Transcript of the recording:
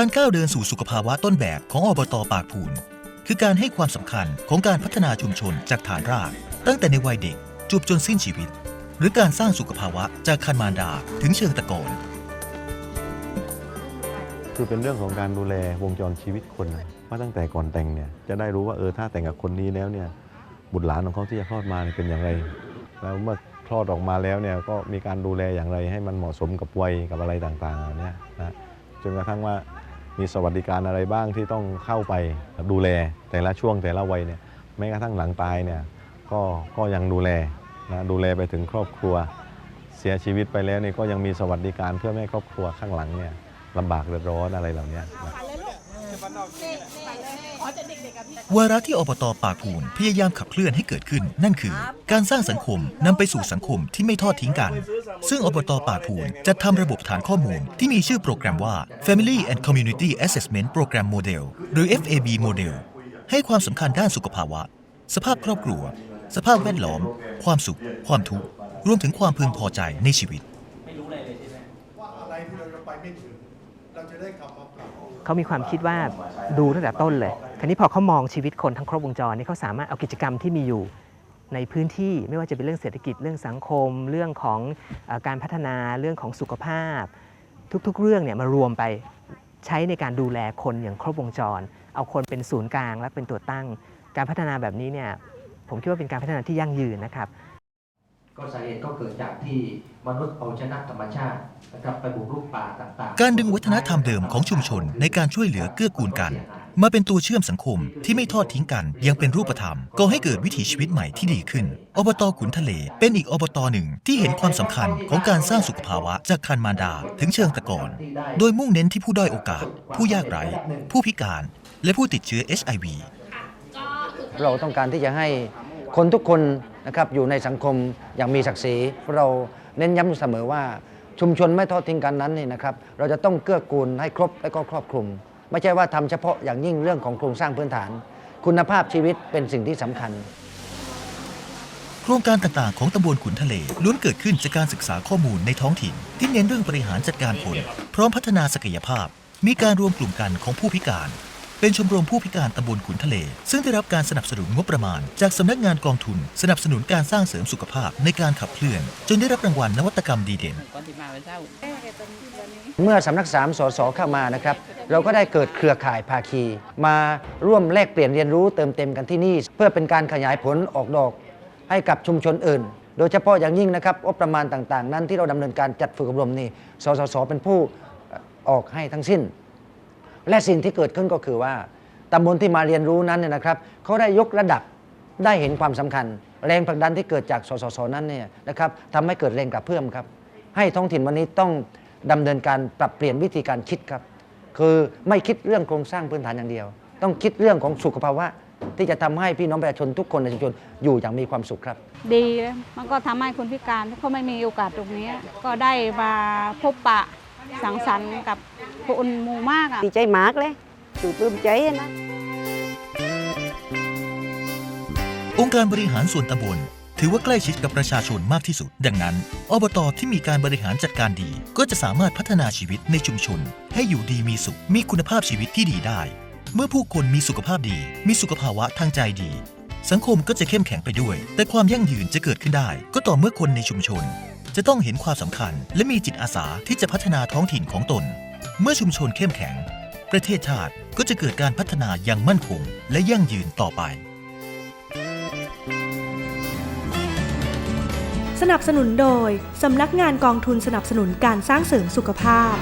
การก้าวเดินสู่สุขภาวะต้นแบบของอบตปากพูน คือการให้ความสำคัญของการพัฒนาชุมชนจากฐานราก ตั้งแต่ในวัยเด็กจวบจนสิ้นชีวิต หรือการสร้างสุขภาวะจากคันมารดาถึงเชิงตะกอนคือเป็นเรื่องของการดูแลวงจรชีวิตคนว่าตั้งแต่ก่อนแต่งเนี่ยจะได้รู้ว่าเออถ้าแต่งกับคนนี้แล้วเนี่ยบุตรหลานของเขาที่จะคลอดมาเนี่ยเป็นอย่างไร แล้วเมื่อคลอดออกมาแล้วเนี่ยก็มีการดูแลอย่างไรให้มันเหมาะสมกับวัยกับอะไรต่างๆเหล่านี้นะจนกระทั่งว่า มีสวัสดิการอะไรบ้างที่ต้องเข้าไปดูแลแต่ละช่วงแต่ละวัยเนี่ยแม้กระทั่งหลังตายเนี่ยก็ก็ยังดูแลนะดูแลไปถึงครอบครัว เสียชีวิตไปแล้วนี่ก็ยังมีสวัสดิการเพื่อไม่ให้ครอบครัวข้างหลังเนี่ยลำบากเดือดร้อนอะไรเหล่านี้นะ วาระที่อบตปากพูนพยายามขับเคลื่อนให้เกิดขึ้น นั่นคือ การสร้างสังคมนำไปสู่สังคมที่ไม่ทอดทิ้งกัน ซึ่งอบตปากพูนจะทำระบบฐานข้อมูลที่มีชื่อโปรแกรมว่า Family and Community Assessment Program Model หรือ FAB Model ให้ความสำคัญด้านสุขภาวะ สภาพครอบครัว สภาพแวดล้อม ความสุข ความทุกข์รวมถึงความพึงพอใจในชีวิต ว่าอะไรที่เราจะไปไม่ถึง เขามีความคิดว่าดูตั้งแต่ต้นเลย คราวนี้พอเขามองชีวิตคนทั้งครบวงจรนี่เขาสามารถเอากิจกรรมที่มีอยู่ในพื้นที่ไม่ว่าจะเป็นเรื่องเศรษฐกิจเรื่องสังคม เรื่องของอการพัฒนาเรื่องของสุขภาพ ทุกๆ เรื่องเนี่ยมารวมไปใช้ในการดูแลคนอย่างครบวงจร เอาคนเป็นศูนย์กลางและเป็นตัวตั้ง การพัฒนาแบบนี้เนี่ยผมคิดว่าเป็นการพัฒนาที่ยั่งยืนนะครับ ก็สาเหตุก็เกิดจากที่มนุษย์เอาชนะธรรมชาตินะครับไปบุกรุกป่าต่างๆ การดึงวัฒนธรรมเดิมของชุมชนในการช่วยเหลือเกื้อกูลกัน มาเป็นตัวเชื่อมสังคมที่ไม่ทอดทิ้งกันอยังเป็นรูปธรรมก็ให้เกิดวิถีชีวิตใหม่ที่ดีขึ้น อบตขุนทะเล เป็นอีกอบตหนึ่งที่เห็นความสำคัญของการสร้างสุขภาวะจากคันมารดาถึงเชิงตะกอนโดยมุ่งเน้นที่ผู้ด้อยโอกาส ผู้ยากไร้ ผู้พิการ และผู้ติดเชื้อ HIV เราต้องการที่จะให้คนทุกคน นะครับอยู่ในสังคมอย่างมีศักดิ์ศรีเราเน้นย้ำอยู่เสมอว่าชุมชนไม่ทอดทิ้งกันนั้นนี่นะครับเราจะต้องเกื้อกูลให้ครบและก็ครอบคลุม ไม่ใช่ว่าทำเฉพาะอย่างยิ่งเรื่องของโครงสร้างพื้นฐาน คุณภาพชีวิตเป็นสิ่งที่สำคัญ โครงการต่างๆ ของตำบลขุนทะเลล้วนเกิดขึ้นจากการศึกษาข้อมูลในท้องถิ่น ที่เน้นเรื่องบริหารจัดการคนพร้อมพัฒนาศักยภาพ มีการรวมกลุ่มกันของผู้พิการ เป็นชมรมผู้พิการตำบลขุนทะเล ซึ่งได้รับการสนับสนุนงบประมาณ จากสำนักงานกองทุน สนับสนุนการสร้างเสริมสุขภาพในการขับเคลื่อน จนได้รับรางวัลนวัตกรรมดีเด่น เมื่อสำนักสามสสเข้ามานะครับ เราก็ได้เกิดเครือข่ายภาคี มาร่วมแลกเปลี่ยนเรียนรู้เติมเต็มกันที่นี่ เพื่อเป็นการขยายผลออกดอก ให้กับชุมชนอื่น โดยเฉพาะอย่างยิ่งนะครับงบประมาณต่างๆ นั้นที่เราดำเนินการจัดฝึกอบรมนี่สสสเป็นผู้ออกให้ทั้งสิ้น และสิ่งที่เกิดขึ้นก็คือว่าตำบลที่มาเรียนรู้นั้นเนี่ยนะครับเขาได้ยกระดับได้เห็นความสำคัญ แรงผลักดันที่เกิดจากสสสนั้นเนี่ยนะครับทำให้เกิดแรงกระเพื่อมครับ ให้ท้องถิ่นวันนี้ต้องดำเนินการปรับเปลี่ยนวิธีการคิดครับ คือไม่คิดเรื่องโครงสร้างพื้นฐานอย่างเดียว ต้องคิดเรื่องของสุขภาวะที่จะทำให้พี่น้องประชาชนทุกคนในชุมชนอยู่อย่างมีความสุขครับ ดีมันก็ทำให้คนพิการที่เขาไม่มีโอกาสตรงนี้ ก็ได้มาพบปะ สังสรรค์กับคนหมู่มากอะดีใจมากเลยตื่นปลื้มใจนะองค์การบริหารส่วนตำบลถือว่าใกล้ชิดกับประชาชนมากที่สุด ดังนั้น อบตที่มีการบริหารจัดการดี ก็จะสามารถพัฒนาชีวิตในชุมชน ให้อยู่ดีมีสุข มีคุณภาพชีวิตที่ดีได้ เมื่อผู้คนมีสุขภาพดี มีสุขภาวะทางใจดี สังคมก็จะเข้มแข็งไปด้วย แต่ความยั่งยืนจะเกิดขึ้นได้ ก็ต่อเมื่อคนในชุมชน จะต้องเห็นความสำคัญ และมีจิตอาสาที่จะพัฒนาท้องถิ่นของตน เมื่อชุมชนเข้มแข็ง ประเทศชาติก็จะเกิดการพัฒนาอย่างมั่นคง และยั่งยืนต่อไป สนับสนุนโดย สำนักงานกองทุนสนับสนุนการสร้างเสริมสุขภาพ